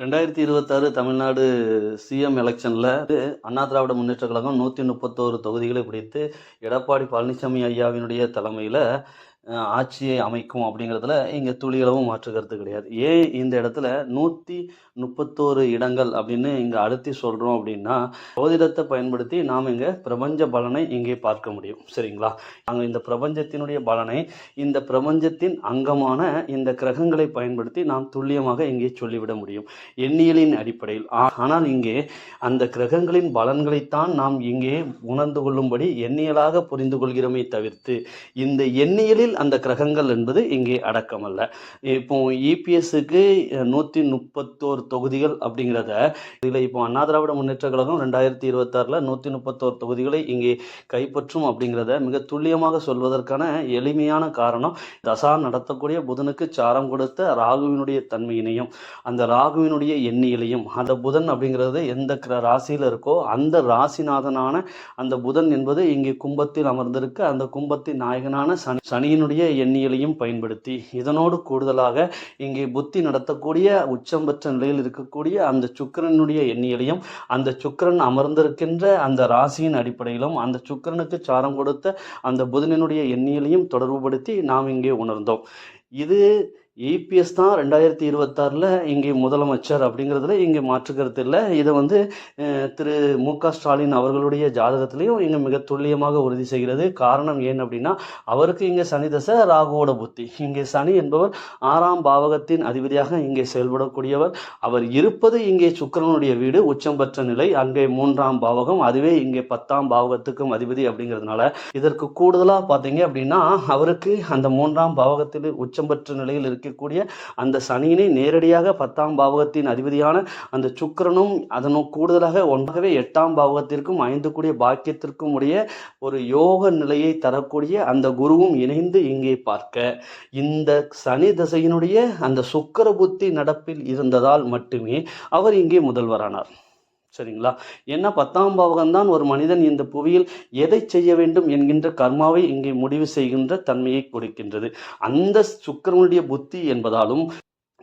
ரெண்டாயிரத்தி இருபத்தாறு தமிழ்நாடு சிஎம் எலெக்ஷனில் அண்ணா திராவிட முன்னேற்ற கழகம் நூற்றி முப்பத்தோரு தொகுதிகளை பிடித்து எடப்பாடி பழனிசாமி ஐயாவினுடைய தலைமையில் ஆட்சியை அமைக்கும் அப்படிங்கிறதுல இங்கே துளிகளவும் மாற்று கருத்து கிடையாது. ஏன் இந்த இடத்துல நூற்றி முப்பத்தோரு இடங்கள் அப்படின்னு இங்கே அழுத்தி சொல்கிறோம் அப்படின்னா ஜோதிடத்தை பயன்படுத்தி நாம் இங்கே பிரபஞ்ச பலனை இங்கே பார்க்க முடியும். சரிங்களா? அங்கே இந்த பிரபஞ்சத்தினுடைய பலனை இந்த பிரபஞ்சத்தின் அங்கமான இந்த கிரகங்களை பயன்படுத்தி நாம் துல்லியமாக இங்கே சொல்லிவிட முடியும். எண்ணியலின் அடிப்படையில். ஆனால் இங்கே அந்த கிரகங்களின் பலன்களைத்தான் நாம் இங்கே உணர்ந்து கொள்ளும்படி எண்ணியலாக புரிந்து கொள்கிறோமே தவிர்த்து இந்த எண்ணியலில் அந்த கிரகங்கள் என்பது இங்கே அடக்கமல்ல. இப்போ இபிஎஸ்க்கு நூற்றி முப்பத்தோரு தொகுதிகள் அப்படிங்கிறத இதில் இப்போ அண்ணா திராவிட முன்னேற்ற கழகம் ரெண்டாயிரத்தி இருபத்தாறில் நூற்றி முப்பத்தோரு தொகுதிகளை இங்கே கைப்பற்றும் அப்படிங்கிறத மிக துல்லியமாக சொல்வதற்கான எளிமையான காரணம் தசா நடத்தக்கூடிய புதனுக்கு சாரம் கொடுத்த ராகுவினுடைய தன்மையினையும் அந்த ராகுவினுடைய எண்ணியலையும். அந்த புதன் அப்படிங்கிறது எந்த ராசியில் இருக்கோ அந்த ராசிநாதனான அந்த புதன் என்பது இங்கே கும்பத்தில் அமர்ந்திருக்கு அந்த கும்பத்தின் நாயகனான சனி சனியின் சனியினுடைய எண்ணியலையும் பயன்படுத்தி இதனோடு கூடுதலாக இங்கே புத்தி நடத்தக்கூடிய உச்சம் பெற்ற நிலையில் இருக்கக்கூடிய அந்த சுக்கிரனுடைய எண்ணியலையும் அந்த சுக்கிரன் அமர்ந்திருக்கின்ற அந்த ராசியின் அடிப்படையிலும் அந்த சுக்கிரனுக்கு சாரம் கொடுத்த அந்த புதனினுடைய எண்ணியலையும் தொடர்புபடுத்தி நாம் இங்கே உணர்ந்தோம். இது இபிஎஸ் தான் ரெண்டாயிரத்தி இருபத்தாறில் இங்கே முதலமைச்சர் அப்படிங்கிறதுல இங்கே மாற்று கருத்து இல்லை. இதை வந்து திரு மு க ஸ்டாலின் அவர்களுடைய ஜாதகத்திலையும் இங்கே மிக துல்லியமாக உறுதி செய்கிறது. காரணம் ஏன் அப்படின்னா அவருக்கு இங்கே சனி தசை ராகுவோட புத்தி. இங்கே சனி என்பவர் ஆறாம் பாவகத்தின் அதிபதியாக இங்கே செயல்படக்கூடியவர். அவர் இருப்பது இங்கே சுக்கரனுடைய வீடு உச்சம் பெற்ற நிலை அங்கே மூன்றாம் பாவகம் அதுவே இங்கே பத்தாம் பாவகத்துக்கும் அதிபதி அப்படிங்கிறதுனால இதற்கு கூடுதலாக பார்த்தீங்க அப்படின்னா அவருக்கு அந்த மூன்றாம் பாவகத்தில் உச்சம் பெற்ற நிலையில் இருக்கக்கூடிய அந்த சனியினை நேரடியாக பத்தாம் பாவகத்தின் அதிபதியான அந்த சுக்கரனும் அதனும் கூடுதலாக ஒன்றாகவே எட்டாம் பாவகத்திற்கும் ஐந்து கூடிய பாக்கியத்திற்கும் உடைய ஒரு யோக நிலையை தரக்கூடிய அந்த குருவும் இணைந்து இங்கே பார்க்க. இந்த சனி தசையினுடைய அந்த சுக்கிர புத்தி நடப்பில் இருந்ததால் மட்டுமே அவர் இங்கே முதல்வரானார். சரிங்களா? ஏன்னா பத்தாம் பாவகம்தான் ஒரு மனிதன் இந்த புவியில் எதை செய்ய வேண்டும் என்கின்ற கர்மாவை இங்கே முடிவு செய்கின்ற தன்மையை கொடுக்கின்றது. அந்த சுக்கிரனுடைய புத்தி என்பதாலும்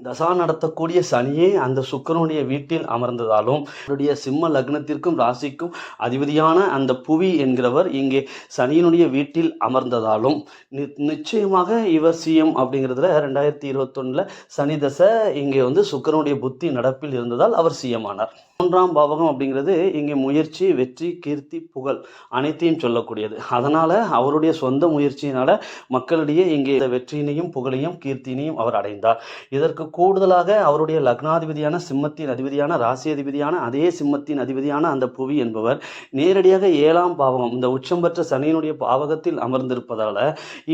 தசா நடத்தக்கூடிய சனியே அந்த சுக்கிரனுடைய வீட்டில் அமர்ந்ததாலும் அவருடைய சிம்ம லக்னத்திற்கும் ராசிக்கும் அதிபதியான அந்த புவி என்கிறவர் இங்கே சனியினுடைய வீட்டில் அமர்ந்ததாலும் நி- நிச்சயமாக இவர் சிஎம் அப்படிங்கிறதுல ரெண்டாயிரத்தி இருபத்தொன்னில் சனி தசை இங்கே வந்து சுக்கிரனுடைய புத்தி நடப்பில் இருந்ததால் அவர் சிஎம் ஆனார். மூன்றாம் பாவகம் அப்படிங்கிறது இங்கே முயற்சி வெற்றி கீர்த்தி புகழ் அனைத்தையும் சொல்லக்கூடியது. அதனால அவருடைய சொந்த முயற்சியினால மக்களிடையே இங்கே இந்த வெற்றியினையும் புகழையும் கீர்த்தியினையும் அவர் அடைந்தார். இதற்கு கூடுதலாக அவருடைய லக்னாதிபதியான சிம்மத்தின் அதிபதியான ராசி அதிபதியான அதே சிம்மத்தின் அதிபதியான அந்த புவி என்பவர் நேரடியாக ஏழாம் பாவகம் இந்த உச்சம் பெற்ற சனியினுடைய பாவகத்தில் அமர்ந்திருப்பதால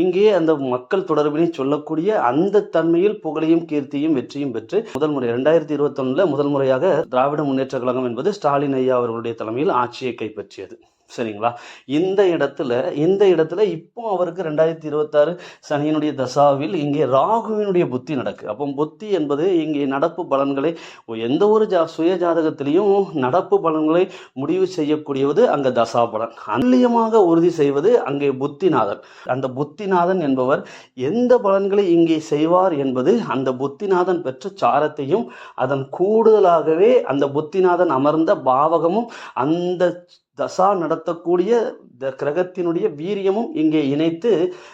இங்கே அந்த மக்கள் தொடர்பினை சொல்லக்கூடிய அந்த தன்மையில் புகழையும் கீர்த்தியும் வெற்றியும் பெற்று முதல் முறை ரெண்டாயிரத்தி இருபத்தொன்னுல முதல் முறையாக திராவிட முன்னேற்ற கழகம் என்பது ஸ்டாலின் ஐயா அவர்களுடைய தலைமையில் ஆட்சியை கைப்பற்றியது. சரிங்களா? இந்த இடத்துல இந்த இடத்துல இப்போ அவருக்கு ரெண்டாயிரத்தி இருபத்தாறு சனியினுடைய தசாவில் இங்கே ராகுவினுடைய புத்தி நடக்கு. அப்போ புத்தி என்பது இங்கே நடப்பு பலன்களை எந்த ஒரு ஜா சுய ஜாதகத்திலையும் நடப்பு பலன்களை முடிவு செய்யக்கூடியவது அங்கே தசா பலன். அந்நியமாக உறுதி செய்வது அங்கே புத்திநாதன். அந்த புத்திநாதன் என்பவர் எந்த பலன்களை இங்கே செய்வார் என்பது அந்த புத்திநாதன் பெற்ற சாரத்தையும் அதன் கூடுதலாகவே அந்த புத்திநாதன் அமர்ந்த பாவகமும் அந்த தசா நடத்தக்கூடிய த கிரகத்தினுடைய வீரியமும் இங்கே இணைத்து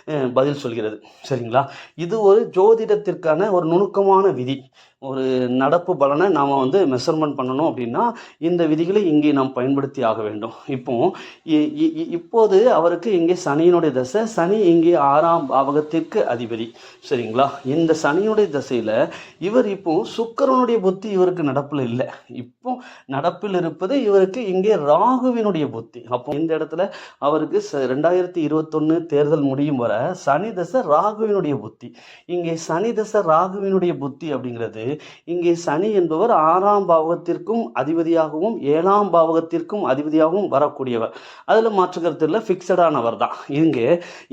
அஹ், பதில் சொல்கிறது. சரிங்களா? இது ஒரு ஜோதிடத்திற்கான ஒரு நுணுக்கமான விதி. ஒரு நடப்பு பலனை நாம் வந்து மெஷர்மெண்ட் பண்ணணும் அப்படின்னா இந்த விதிகளை இங்கே நாம் பயன்படுத்தி ஆக வேண்டும். இப்போ இ- இ- இப்போது அவருக்கு இங்கே சனியினுடைய தசை சனி இங்கே ஆறாம் பாவகத்திற்கு அதிபதி. சரிங்களா? இந்த சனியுடைய தசையில் இவர் இப்போ சுக்கரனுடைய புத்தி இவருக்கு நடப்பில் இல்லை. இப்போ நடப்பில் இருப்பது இவருக்கு இங்கே ராகுவினுடைய புத்தி. அப்போ இந்த இடத்துல அவருக்கு ச- ரெண்டாயிரத்தி இருபத்தொன்னு தேர்தல் முடியும் வர சனி தசை ராகுவினுடைய புத்தி. இங்கே சனி தசை ராகுவினுடைய புத்தி அப்படிங்கிறது இங்கே சனி என்பவர் ஆறாம் பாவகத்திற்கும் அதிபதியாகவும் ஏழாம் பாவகத்திற்கும் அதிபதியாகவும் வரக்கூடியவர். அதில் மாற்று கருத்து இல்லை ஃபிக்ஸடானவர் தான். இங்கே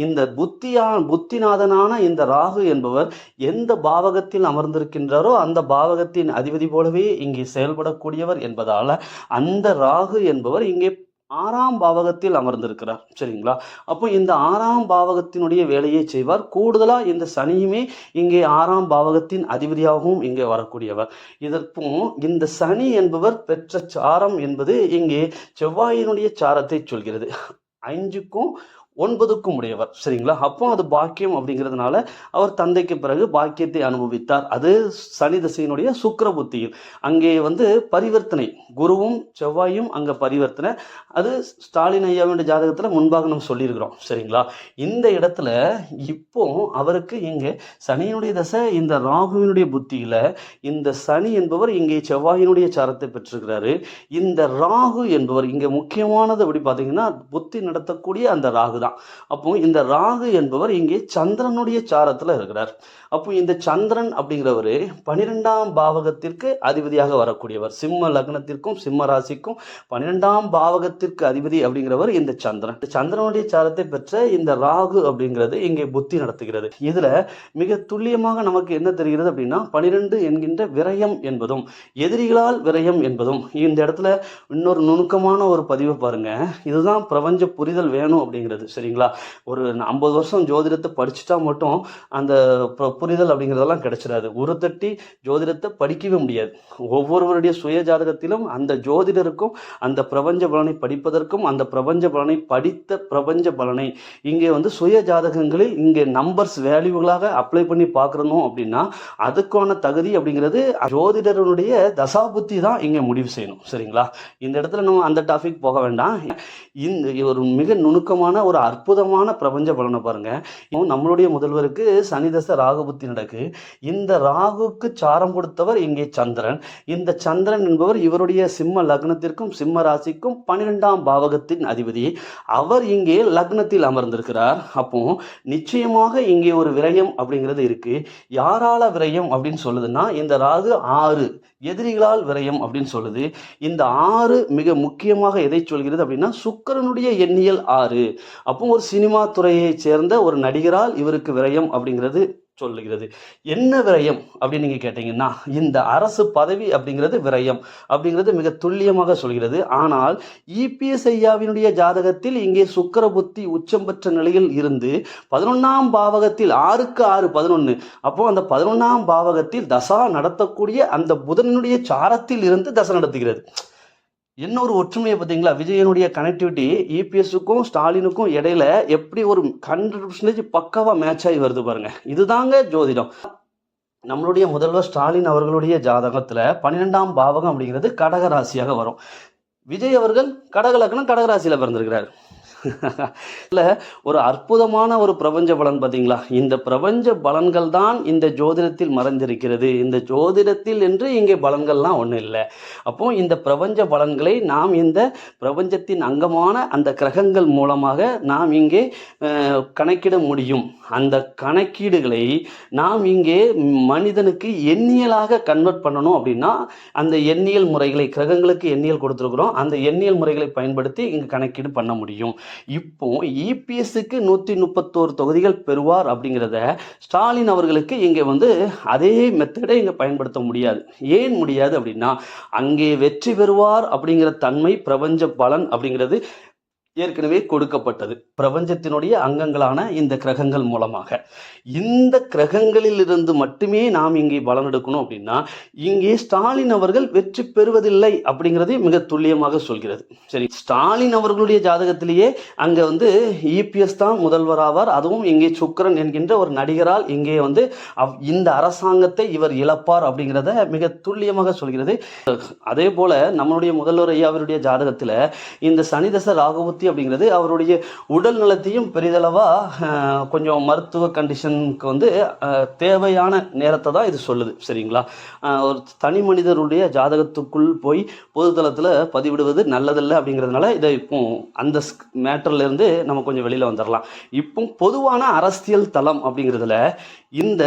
இந்த புத்தியா புத்திநாதனான இந்த ராகு என்பவர் எந்த பாவகத்தில் அமர்ந்திருக்கின்றாரோ அந்த பாவகத்தின் அதிபதி போலவே இங்கே செயல்படக்கூடியவர் என்பதால் அந்த ராகு என்பவர் இங்கே ஆறாம் பாவகத்தில் அமர்ந்திருக்கிறார். சரிங்களா? அப்போ இந்த ஆறாம் பாவகத்தினுடைய வேலையை செய்வார். கூடுதலாக இந்த சனியுமே இங்கே ஆறாம் பாவகத்தின் அதிபதியாகவும் இங்கே வரக்கூடியவர். இதற்கும் இந்த சனி என்பவர் பெற்ற சாரம் என்பது இங்கே செவ்வாயினுடைய சாரத்தை சொல்கிறது. ஐந்துக்கும் ஒன்பதுக்கும் உடையவர் சரிங்களா? அப்போ அது பாக்கியம் அப்படிங்கிறதுனால அவர் தந்தைக்கு பிறகு பாக்கியத்தை அனுபவித்தார். அது சனி திசையினுடைய சுக்கிர புத்தியில். அங்கே வந்து பரிவர்த்தனை குருவும் செவ்வாயும் அங்கே பரிவர்த்தனை. அது ஸ்டாலின் ஐயாவுடைய ஜாதகத்தில் முன்பாக நம்ம சொல்லியிருக்கிறோம் சரிங்களா? இந்த இடத்துல இப்போ அவருக்கு இங்கே சனியினுடைய தசை இந்த ராகுவினுடைய புத்தியில் இந்த சனி என்பவர் இங்கே செவ்வாயினுடைய சாரத்தை பெற்றிருக்கிறாரு. இந்த ராகு என்பவர் இங்கே முக்கியமானது அப்படி பார்த்தீங்கன்னா புத்தி நடத்தக்கூடிய அந்த ராகு தான் அப்போ இந்த ராகு என்பவர் இங்கே சந்திரனுடைய சாரத்தில் இருக்கிறார். அப்போ இந்த சந்திரன் அப்படிங்கிறவர் பனிரெண்டாம் பாவகத்திற்கு அதிபதியாக வரக்கூடியவர். சிம்ம லக்னத்திற்கும் சிம்ம ராசிக்கும் பன்னிரெண்டாம் பாவகத்திற்கு அதிபதி அப்படிங்கிறவர் இந்த சந்திரன். சந்திரனுடைய சாரத்தை பெற்ற இந்த ராகு அப்படிங்கிறது இங்கே புத்தி நடத்துகிறது. இதுல மிக துல்லியமாக நமக்கு என்ன தெரிகிறது அப்படின்னா பனிரெண்டு என்கின்ற விரயம் என்பதும் எதிரிகளால் விரயம் என்பதும் இந்த இடத்துல இன்னொரு நுணுக்கமான ஒரு பதிவை பாருங்க. இதுதான் பிரபஞ்ச புரிதல் வேணும் அப்படிங்கிறது. சரிங்களா? ஒரு ஐம்பது வருஷம் ஜோதிடத்தை படிச்சுட்டா மட்டும் அந்த புரிதல் அப்படிங்கிறதெல்லாம் கிடைச்சிடாது. ஒரு தட்டி ஜோதிடத்தை படிக்கவே முடியாது. ஒவ்வொருவருடைய சுய ஜாதகத்திலும் அந்த ஜோதிடருக்கும் அந்த பிரபஞ்ச பலனை படிப்பதற்கும் அந்த பிரபஞ்ச பலனை படித்த பிரபஞ்ச பலனை இங்கே வந்து சுய ஜாதகங்களில் இங்கே நம்பர்ஸ் வேல்யூகளாக அப்ளை பண்ணி பார்க்குறணும் அப்படின்னா அதுக்கான தகுதி அப்படிங்கிறது ஜோதிடருடைய தசாபுத்தி தான் இங்கே முடிவு செய்யணும். சரிங்களா? இந்த இடத்துல நம்ம அந்த டாபிக் போக வேண்டாம். இந்த ஒரு மிக நுணுக்கமான ஒரு அற்புதமான பிரபஞ்ச பலனை பாருங்க. நம்மளுடைய முதல்வருக்கு சனிதச ராகுபுத்தி நடக்கு. இந்த ராகுக்கு சாரம் கொடுத்தவர் இங்கே சந்திரன். இந்த சந்திரன் என்பவர் இவருடைய சிம்ம லக்னத்திற்கும் சிம்ம ராசிக்கும் பன்னிரெண்டாம் பாவகத்தின் அதிபதி. அவர் இங்கே லக்னத்தில் அமர்ந்திருக்கிறார். அப்போ நிச்சயமாக இங்கே ஒரு விரயம் அப்படிங்கிறது இருக்கு. யாரால விரயம் அப்படின்னு சொல்லுதுன்னா இந்த ராகு ஆறு. எதிரிகளால் விரயம் அப்படின்னு சொல்லுது. இந்த ஆறு மிக முக்கியமாக எதை சொல்கிறது அப்படின்னா சுக்கிரனுடைய எண்ணியல் ஆறு. அப்போ ஒரு சினிமா துறையை சேர்ந்த ஒரு நடிகரால் இவருக்கு விரயம் அப்படிங்கிறது சொல்லுகிறது. என்ன விரயம் அப்படின்னு நீங்கள் கேட்டீங்கன்னா இந்த அரசு பதவி அப்படிங்கிறது விரயம் அப்படிங்கிறது மிக துல்லியமாக சொல்கிறது. ஆனால் இபிஎஸ் ஐயாவினுடைய ஜாதகத்தில் இங்கே சுக்கர புத்தி உச்சம் பெற்ற நிலையில் இருந்து பதினொன்னாம் பாவகத்தில் ஆறுக்கு ஆறு பதினொன்று அப்போ அந்த பதினொன்னாம் பாவகத்தில் தசா நடத்தக்கூடிய அந்த புதனுடைய சாரத்தில் இருந்து தசை நடத்துகிறது. என்ன ஒரு ஒற்றுமையை பார்த்தீங்களா? விஜயனுடைய கனெக்டிவிட்டி இபிஎஸ்க்கும் ஸ்டாலினுக்கும் இடையில எப்படி ஒரு ஹண்ட்ரட் பர்சன்டேஜ் பக்காவாக மேட்ச் ஆகி வருது பாருங்க. இதுதாங்க ஜோதிடம். நம்மளுடைய முதல்வர் ஸ்டாலின் அவர்களுடைய ஜாதகத்தில் பன்னிரெண்டாம் பாவகம் அப்படிங்கிறது கடகராசியாக வரும். விஜய் அவர்கள் கடக லக்னம் கடகராசியில பிறந்திருக்கிறார். இல்லை ஒரு அற்புதமான ஒரு பிரபஞ்ச பலன் பார்த்தீங்களா இந்த பிரபஞ்ச பலன்கள் தான் இந்த ஜோதிடத்தில் மறைந்திருக்கிறது. இந்த ஜோதிடத்தில் என்று இங்கே பலன்கள்லாம் ஒன்றும் இல்லை. அப்போ இந்த பிரபஞ்ச பலன்களை நாம் இந்த பிரபஞ்சத்தின் அங்கமான அந்த கிரகங்கள் மூலமாக நாம் இங்கே கணக்கிட முடியும். அந்த கணக்கீடுகளை நாம் இங்கே மனிதனுக்கு எண்ணியலாக கன்வெர்ட் பண்ணணும் அப்படின்னா அந்த எண்ணியல் முறைகளை கிரகங்களுக்கு எண்ணியல் கொடுத்துருக்குறோம். அந்த எண்ணியல் முறைகளை பயன்படுத்தி இங்கே கணக்கீடு பண்ண முடியும். இப்போ இபிஎஸ்க்கு நூற்றி முப்பத்தோரு தொகுதிகள் பெறுவார் அப்படிங்கிறத ஸ்டாலின் அவர்களுக்கு இங்கே வந்து அதே மெத்தடை இங்கே பயன்படுத்த முடியாது. ஏன் முடியாது அப்படின்னா அங்கே வெற்றி பெறுவார் அப்படிங்கிற தன்மை பிரபஞ்ச பலன் அப்படிங்கிறது ஏற்கனவே கொடுக்கப்பட்டது. பிரபஞ்சத்தினுடைய அங்கங்களான இந்த கிரகங்கள் மூலமாக. இந்த கிரகங்களில் இருந்து மட்டுமே நாம் இங்கே பலன் எடுக்கணும் அப்படின்னா இங்கே ஸ்டாலின் அவர்கள் வெற்றி பெறுவதில்லை அப்படிங்கிறதை மிக துல்லியமாக சொல்கிறது. சரி ஸ்டாலின் அவர்களுடைய ஜாதகத்திலேயே அங்க வந்து இபிஎஸ் தான் முதல்வராவார் அதுவும் இங்கே சுக்கிரன் என்கின்ற ஒரு நடிகரால் இங்கே வந்து இந்த அரசாங்கத்தை இவர் இழப்பார் அப்படிங்கிறத மிக துல்லியமாக சொல்கிறது. அதே போல நம்மளுடைய முதல்வர் ஐயாவருடைய ஜாதகத்தில் இந்த சனிதச ராகுபத்தி அப்படிங்கிறது அவருடைய உடல் நலத்தையும் பெரிதளவாக கொஞ்சம் மருத்துவ கண்டிஷனுக்கு வந்து தேவையான நேரத்தை தான் இது சொல்லுது. சரிங்களா? ஒரு தனி மனிதருடைய ஜாதகத்துக்குள் போய் பொதுத்தளத்தில் பதிவிடுவது நல்லதில்லை அப்படிங்கிறதுனால இதை இப்போ அந்த மேட்டர்லேருந்து நம்ம கொஞ்சம் வெளியில் வந்துடலாம் இப்போ பொதுவான அரசியல் தளம் அப்படிங்கிறதுல இந்த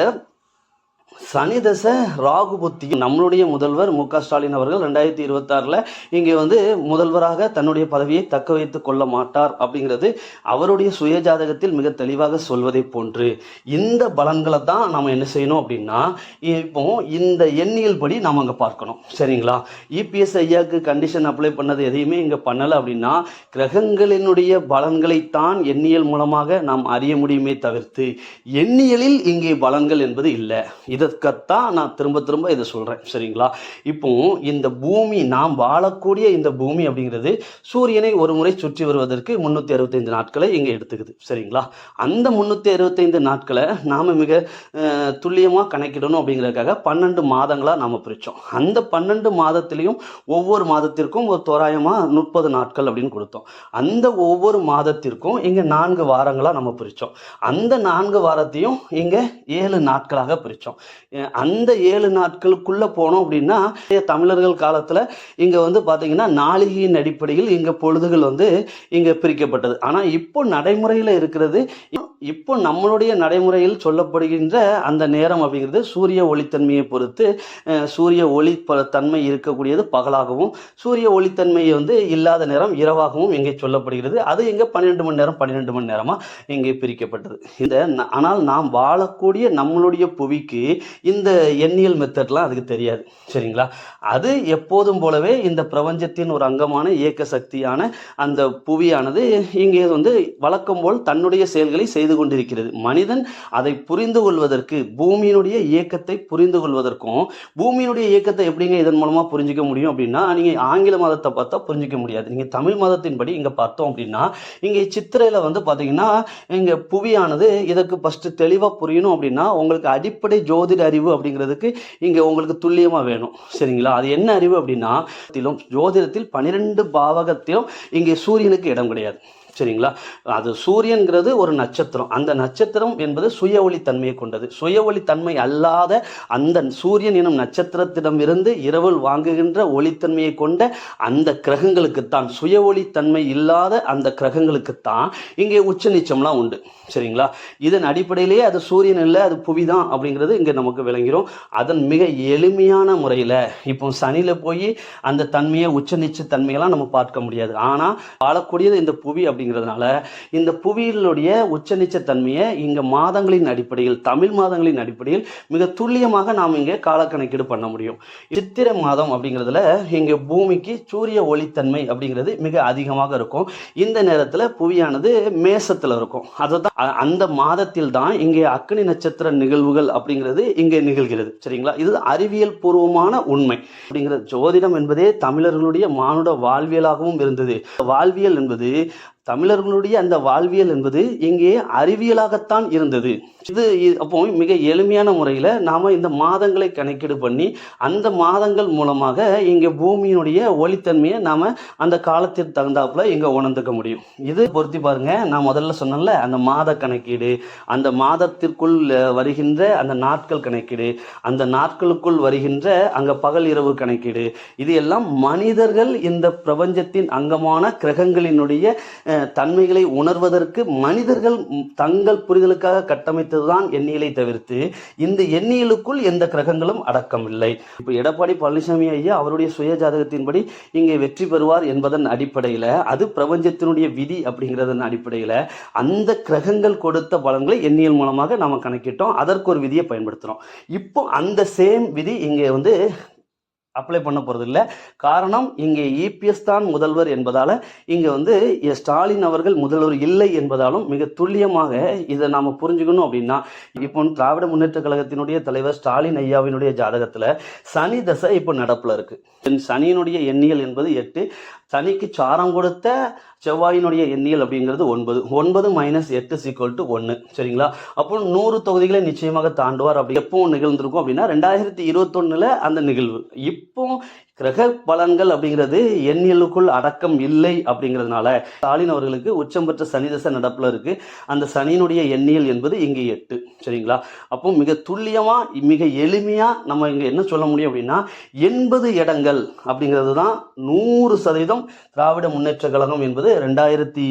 சனி தசை ராகு புத்தி. நம்மளுடைய முதல்வர் மு க ஸ்டாலின் அவர்கள் ரெண்டாயிரத்தி இருபத்தாறில் இங்கே வந்து முதல்வராக தன்னுடைய பதவியை தக்க வைத்து கொள்ள மாட்டார் அப்படிங்கிறது அவருடைய சுய ஜாதகத்தில் மிக தெளிவாக சொல்வதை போன்று. இந்த பலன்களை தான் நாம் என்ன செய்யணும் அப்படின்னா இப்போ இந்த எண்ணியல் படி நாம் அங்கே பார்க்கணும். சரிங்களா? இபிஎஸ் ஐயாவுக்கு கண்டிஷன் அப்ளை பண்ணது எதையுமே இங்கே பண்ணலை அப்படின்னா கிரகங்களினுடைய பலன்களைத்தான் எண்ணியல் மூலமாக நாம் அறிய முடியுமே தவிர்த்து எண்ணியலில் இங்கே பலன்கள் என்பது இல்லை. இதற்கத்தான் நான் திரும்ப திரும்ப இதை சொல்கிறேன் சரிங்களா? இப்போ இந்த பூமி நாம் வாழக்கூடிய இந்த பூமி அப்படிங்கிறது சூரியனை ஒரு முறை சுற்றி வருவதற்கு முந்நூற்றி அறுபத்தைந்து நாட்களை இங்கே எடுத்துக்குது. சரிங்களா? அந்த முந்நூற்றி அறுபத்தைந்து நாட்களை நாம் மிக துல்லியமாக கணக்கிடணும் அப்படிங்கிறதுக்காக பன்னெண்டு மாதங்களாக நாம் பிரித்தோம் அந்த பன்னெண்டு மாதத்திலையும் ஒவ்வொரு மாதத்திற்கும் ஒரு தோராயமாக முப்பது நாட்கள் அப்படின்னு கொடுத்தோம். அந்த ஒவ்வொரு மாதத்திற்கும் இங்கே நான்கு வாரங்களாக நம்ம பிரித்தோம் அந்த நான்கு வாரத்தையும் இங்கே ஏழு நாட்களாக பிரித்தோம் அந்த ஏழு நாட்களுக்குள்ளே போனோம் அப்படின்னா தமிழர்கள் காலத்தில் இங்கே வந்து பார்த்தீங்கன்னா நாளிகையின் அடிப்படையில் இங்கே பொழுதுகள் வந்து இங்கே பிரிக்கப்பட்டது. ஆனால் இப்போ நடைமுறையில் இருக்கிறது இப்போ நம்மளுடைய நடைமுறையில் சொல்லப்படுகின்ற அந்த நேரம் அப்படிங்கிறது சூரிய ஒளித்தன்மையை பொறுத்து சூரிய ஒளி தன்மை இருக்கக்கூடியது பகலாகவும் சூரிய ஒளித்தன்மையை வந்து இல்லாத நேரம் இரவாகவும் இங்கே சொல்லப்படுகிறது. அது இங்கே பன்னிரெண்டு மணி நேரம் பன்னிரெண்டு மணி நேரமாக இங்கே பிரிக்கப்பட்டது. இந்த ஆனால் நாம் வாழக்கூடிய நம்மளுடைய புவிக்கு இந்த எண்ணியல் மெத்தட்லாம் அதுக்கு தெரியாது. சரிங்களா? அது எப்போதும் போலவே இந்த பிரபஞ்சத்தின் ஒரு அங்கமான இயக்க சக்தியான அந்த புவியானது இங்கே வந்து வழக்கம் போல் தன்னுடைய செயல்களை செய்து கொண்டிருக்கிறது. மனிதன் அதை புரிந்து கொள்வதற்கு பூமியினுடைய இயக்கத்தை புரிந்து கொள்வதற்கும் பூமியினுடைய இயக்கத்தை எப்படிங்க இதன் மூலமா புரிஞ்சிக்க முடியும் அப்படின்னா நீங்க ஆங்கில மதத்தை பார்த்தா புரிஞ்சிக்க முடியாது. நீங்க தமிழ் மதத்தின்படி இங்க பார்த்தோம் அப்படின்னா இங்கே சித்திரையில வந்து பார்த்தீங்கன்னா இங்க புவியானது இதற்கு ஃபஸ்ட்டு தெளிவா புரியணும் அப்படின்னா உங்களுக்கு அடிப்படை ஜோதி ஜோதிட அறிவு அப்படிங்கிறதுக்கு இங்க உங்களுக்கு துல்லியமா வேணும். சரிங்களா? அது என்ன அறிவு அப்படின்னா திலும் ஜோதிடத்தில் பனிரெண்டு பாவகத்திலும் இங்கே சூரியனுக்கு இடம் கிடையாது. சரிங்களா? அது சூரியன்கிறது ஒரு நட்சத்திரம். அந்த நட்சத்திரம் என்பது சுய ஒளி தன்மையை கொண்டது. சுய ஒளி தன்மை அல்லாத அந்த சூரியன் எனும் நட்சத்திரத்திடமிருந்து இரவல் வாங்குகின்ற ஒளித்தன்மையை கொண்ட அந்த கிரகங்களுக்குத்தான் சுய ஒளி தன்மை இல்லாத அந்த கிரகங்களுக்குத்தான் இங்கே உச்ச நீச்சம்லாம் உண்டு. சரிங்களா? இதன் அடிப்படையிலேயே அது சூரியன் இல்லை அது புவி தான் அப்படிங்கிறது இங்கே நமக்கு விளங்கிடும் அதன் மிக எளிமையான முறையில் இப்போ சனியில் போய் அந்த தன்மையை உச்ச நீச்ச தன்மையெல்லாம் நம்ம பார்க்க முடியாது. ஆனால் வாழக்கூடியது இந்த புவி அப்படிங்கிறதுனால இந்த புவியினுடைய உச்சநிச்ச தன்மையை இங்கே மாதங்களின் அடிப்படையில் தமிழ் மாதங்களின் அடிப்படையில் மிக துல்லியமாக நாம் இங்கே காலக்கணக்கீடு பண்ண முடியும். சித்திரை மாதம் அப்படிங்கிறதுல இங்கே பூமிக்கு சூரிய ஒளித்தன்மை அப்படிங்கிறது மிக அதிகமாக இருக்கும். இந்த நேரத்தில் புவியானது மேசத்தில் இருக்கும். அதுதான் அந்த மாதத்தில் தான் இங்கே அக்னி நட்சத்திர நிகழ்வுகள் அப்படிங்கிறது இங்கே நிகழ்கிறது. சரிங்களா? இது அறிவியல் பூர்வமான உண்மை. அப்படிங்கிற ஜோதிடம் என்பதே தமிழர்களுடைய மானுட வாழ்வியலாகவும் இருந்தது. வாழ்வியல் என்பது தமிழர்களுடைய அந்த வாழ்வியல் என்பது இங்கே அறிவியலாகத்தான் இருந்தது. இது அப்போ மிக எளிமையான முறையில் நாம் இந்த மாதங்களை கணக்கீடு பண்ணி அந்த மாதங்கள் மூலமாக இங்கே பூமியினுடைய ஒளித்தன்மையை நாம் அந்த காலத்திற்கு தகுந்தாப்புல இங்கே உணர்ந்துக்க முடியும். இது பொருத்தி பாருங்க நான் முதல்ல சொன்னேன்ல அந்த மாத கணக்கீடு அந்த மாதத்திற்குள் வருகின்ற அந்த நாட்கள் கணக்கீடு அந்த நாட்களுக்குள் வருகின்ற அங்கே பகல் இரவு கணக்கீடு இது எல்லாம் மனிதர்கள் இந்த பிரபஞ்சத்தின் அங்கமான கிரகங்களினுடைய தன்மைகளை உணர்வதற்கு மனிதர்கள் தங்கள் புரிதலுக்காக கட்டமைத்ததுதான் எண்ணியலை தவிர்த்து இந்த எண்ணியலுக்குள் எந்த கிரகங்களும் அடக்கமில்லை. இப்போ எடப்பாடி பழனிசாமி ஐயா அவருடைய சுய ஜாதகத்தின்படி இங்கே வெற்றி பெறுவார் என்பதன் அடிப்படையில் அது பிரபஞ்சத்தினுடைய விதி அப்படிங்கிறதன் அடிப்படையில் அந்த கிரகங்கள் கொடுத்த பலன்களை எண்ணியல் மூலமாக நாம் கணக்கிட்டோம். அதற்கு ஒரு விதியை பயன்படுத்துகிறோம் இப்போ அந்த சேம் விதி இங்கே வந்து அப்ளை பண்ண போகிறது இல்லை காரணம் இங்கே இபிஎஸ் தான் முதல்வர் என்பதால் இங்கே வந்து ஸ்டாலின் அவர்கள் முதல்வர் இல்லை என்பதாலும் மிக துல்லியமாக இதை நாம் புரிஞ்சுக்கணும் அப்படின்னா இப்போ திராவிட முன்னேற்ற கழகத்தினுடைய தலைவர் ஸ்டாலின் ஐயாவினுடைய ஜாதகத்தில் சனி தசை இப்போ நடப்பில் இருக்குது சனியினுடைய எண்ணியல் என்பது எட்டு. சனிக்கு சாரம் கொடுத்த செவ்வாயினுடைய எண்ணியல் அப்படிங்கிறது ஒன்பது. ஒன்பது மைனஸ் எட்டு சீக்வல் டு ஒன்று சரிங்களா? அப்போ நூறு தொகுதிகளை நிச்சயமாக தாண்டுவார் அப்படி. எப்போ நிகழ்ந்திருக்கும் அப்படின்னா ரெண்டாயிரத்தி இருபத்தொன்னுல அந்த நிகழ்வு. இப்போ கிரக பலன்கள் அப்படிங்கிறது எண்ணியலுக்குள் அடக்கம் இல்லை அப்படிங்கிறதுனால ஸ்டாலின் அவர்களுக்கு உச்சம் பெற்ற சனி நடப்பில் இருக்கு. அந்த சனியினுடைய எண்ணியல் என்பது இங்கே எட்டு. சரிங்களா? அப்போ மிக துல்லியமா மிக எளிமையா நம்ம இங்க என்ன சொல்ல முடியும் அப்படின்னா எண்பது இடங்கள் அப்படிங்கிறது தான் நூறு சதவீதம் திராவிட முன்னேற்ற கழகம் என்பது ரெண்டாயிரத்தி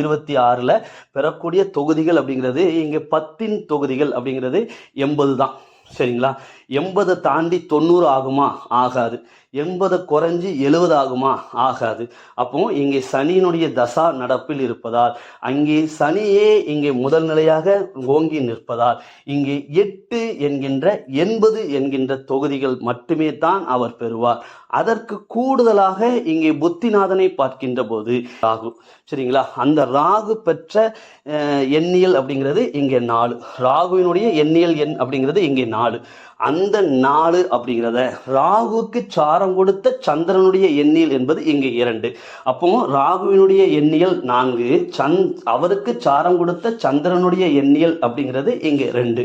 இருபத்தி ஆறில் பெறக்கூடிய தொகுதிகள் அப்படிங்கிறது இங்கே பத்தின் தொகுதிகள் அப்படிங்கிறது எண்பது தான். சரிங்களா? எண்பதை தாண்டி தொண்ணூறு ஆகுமா? ஆகாது. எண்பதை குறைஞ்சி எழுபது ஆகுமா? ஆகாது. அப்போ இங்கே சனியினுடைய தசா நடப்பில் இருப்பதால் அங்கே சனியே இங்கே முதல் நிலையாக ஓங்கி நிற்பதால் இங்கே எட்டு என்கின்ற எண்பது என்கின்ற தொகுதிகள் மட்டுமே தான் அவர் பெறுவார். அதற்கு கூடுதலாக இங்கே புத்திநாதனை பார்க்கின்ற போது ராகு. சரிங்களா? அந்த ராகு பெற்ற எண்ணியல் அப்படிங்கிறது இங்கே நாலு. ராகுவினுடைய எண்ணியல் எண் அப்படிங்கிறது இங்கே நாலு. அந்த நாலு அப்படிங்கிறத ராகுக்கு சாரம் கொடுத்த சந்திரனுடைய எண்ணியல் என்பது இங்கே இரண்டு. அப்போ ராகுவினுடைய எண்ணியல் நான்கு சந் அவருக்கு சாரம் கொடுத்த சந்திரனுடைய எண்ணியல் அப்படிங்கிறது இங்கே ரெண்டு.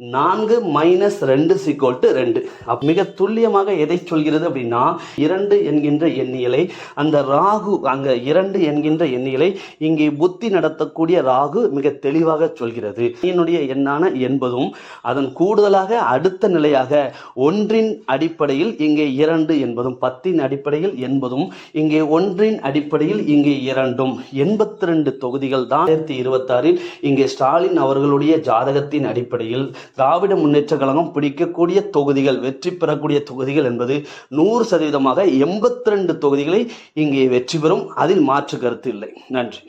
நான்கு மைனஸ் ரெண்டு சிக்கோல் டு ரெண்டு. அப் மிக துல்லியமாக எதை சொல்கிறது அப்படின்னா இரண்டு என்கின்ற எண்ணியலை அந்த ராகு அங்க இரண்டு என்கின்ற எண்ணியலை இங்கே புத்தி நடத்தக்கூடிய ராகு மிக தெளிவாக சொல்கிறது. என்னுடைய எண்ணான என்பதும் அதன் கூடுதலாக அடுத்த நிலையாக ஒன்றின் அடிப்படையில் இங்கே இரண்டு என்பதும் பத்தின் அடிப்படையில் என்பதும் இங்கே ஒன்றின் அடிப்படையில் இங்கே இரண்டும். எண்பத்தி ரெண்டு தொகுதிகள் தான் ஆயிரத்தி இருபத்தாறில் இங்கே ஸ்டாலின் அவர்களுடைய ஜாதகத்தின் அடிப்படையில் திராவிட முன்னேற்ற கழகம் பிடிக்கக்கூடிய தொகுதிகள் வெற்றி பெறக்கூடிய தொகுதிகள் என்பது நூறு சதவீதமாக எண்பத்தி ரெண்டு தொகுதிகளை இங்கே வெற்றி பெறும். அதில் மாற்று கருத்து இல்லை. நன்றி.